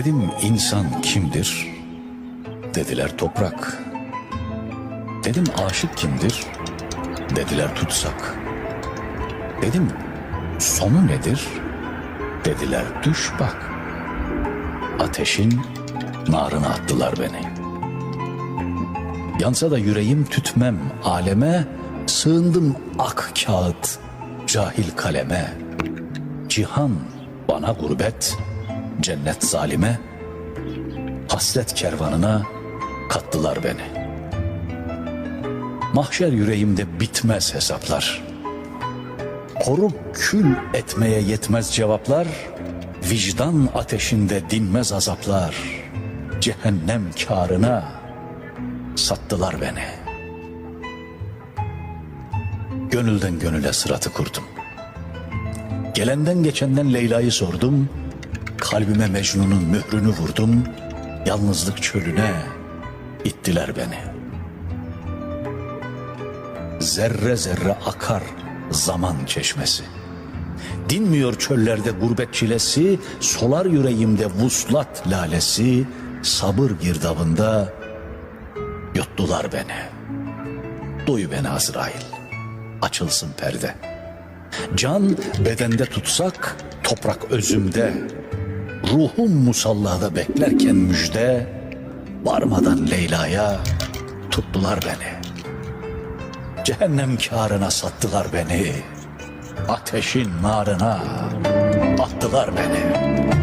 Dedim insan kimdir? Dediler toprak. Dedim aşık kimdir? Dediler tutsak. Dedim sonu nedir? Dediler düş bak. Ateşin narına attılar beni. Yansa da yüreğim tütmem aleme, sığındım ak kağıt, cahil kaleme. Cihan bana gurbet, cennet zalime, hasret kervanına kattılar beni. Mahşer yüreğimde bitmez hesaplar. Korup kül etmeye yetmez cevaplar, vicdan ateşinde dinmez azaplar. Cehennem karına sattılar beni. Gönülden gönüle sıratı kurdum. Gelenden geçenden Leyla'yı sordum. Kalbime Mecnun'un mührünü vurdum. Yalnızlık çölüne ittiler beni. Zerre zerre akar zaman çeşmesi. Dinmiyor çöllerde gurbet çilesi, solar yüreğimde vuslat lalesi, sabır girdabında yuttular beni. Duy beni Azrail, açılsın perde. Can bedende tutsak, toprak özümde. Ruhum musallada beklerken müjde, varmadan Leyla'ya tuttular beni. Cehennem kârına sattılar beni. Ateşin narına attılar beni.